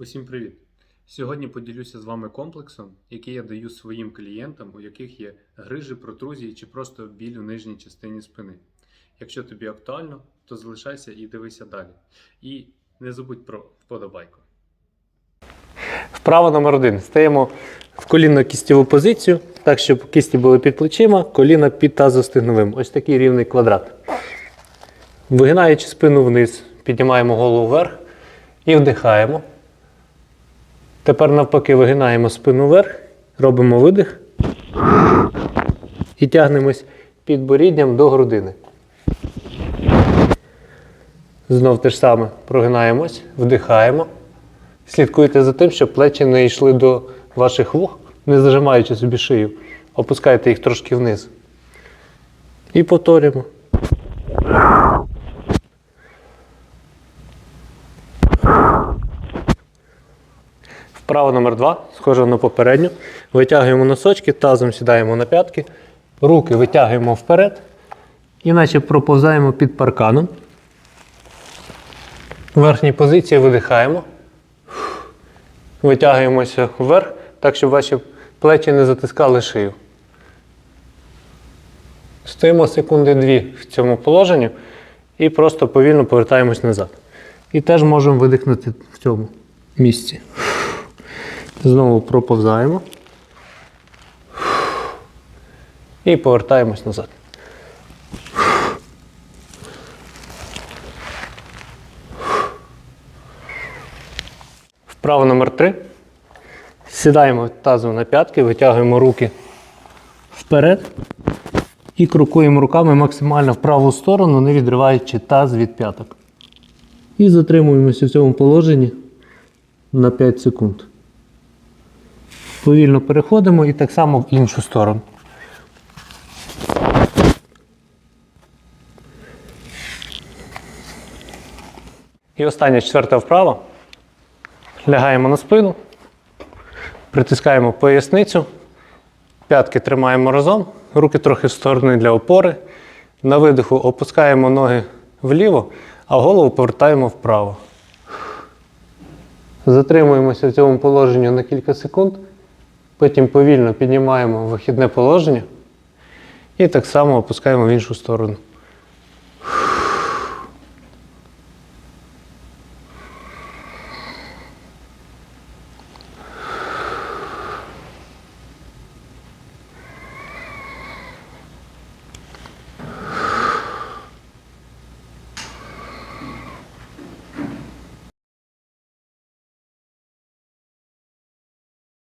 Усім привіт! Сьогодні поділюся з вами комплексом, який я даю своїм клієнтам, у яких є грижі, протрузії чи просто біль у нижній частині спини. Якщо тобі актуально, то залишайся і дивися далі. І не забудь про вподобайку. Вправа номер один. Стаємо в колінно-кістєву позицію, так, щоб кісті були під плечима, коліна під тазостигновим. Ось такий рівний квадрат. Вигинаючи спину вниз, піднімаємо голову вверх і вдихаємо. Тепер навпаки вигинаємо спину вверх, робимо видих і тягнемось під борідням до грудини. Знов те ж саме прогинаємось, вдихаємо. Слідкуйте за тим, щоб плечі не йшли до ваших вух, не зажимаючи собі шию. Опускайте їх трошки вниз. І повторюємо. Вправа номер два, схоже на попередню. Витягуємо носочки, тазом сідаємо на п'ятки, руки витягуємо вперед, іначе проповзаємо під парканом. В верхній позиції видихаємо. Витягуємося вверх, так, щоб ваші плечі не затискали шию. Стоїмо секунди дві в цьому положенні і просто повільно повертаємось назад. І теж можемо видихнути в цьому місці. Знову проповзаємо. І повертаємось назад. Вправа номер 3. Сідаємо тазом на п'ятки, витягуємо руки вперед і крокуємо руками максимально в праву сторону, не відриваючи таз від п'яток. І затримуємося в цьому положенні на 5 секунд. Повільно переходимо і так само в іншу сторону. І остання четверта вправа. Лягаємо на спину, притискаємо поясницю, п'ятки тримаємо разом, руки трохи в сторони для опори. На видиху опускаємо ноги вліво, а голову повертаємо вправо. Затримуємося в цьому положенні на кілька секунд. Потім повільно піднімаємо вихідне положення і так само опускаємо в іншу сторону.